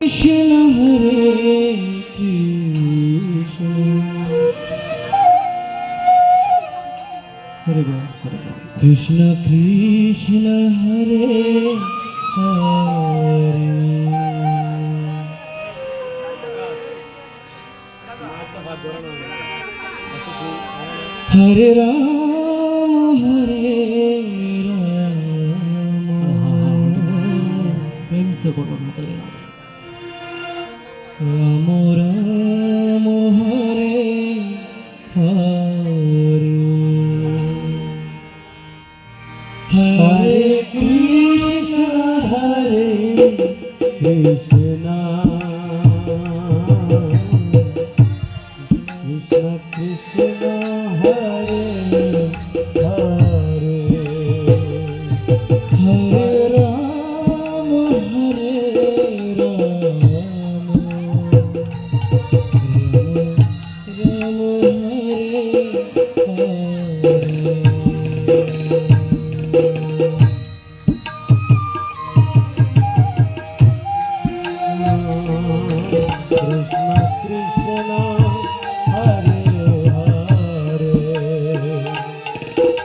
কৃষ্ণ হরে কৃষ্ণ কৃষ্ণ কৃষ্ণ হরে হরে হরে রাম হরে রাম প্রেম সে বলো home.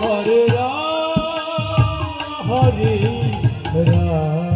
হরে রাম হরে Ram.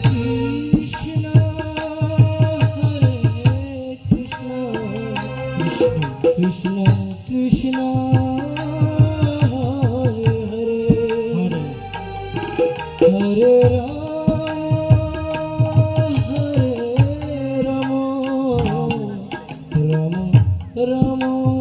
Ramo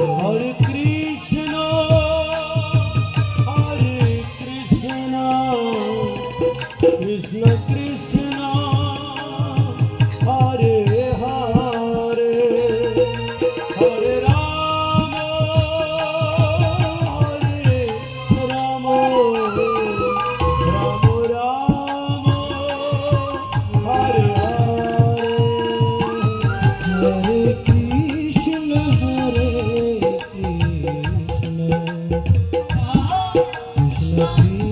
हर कृष्ण 你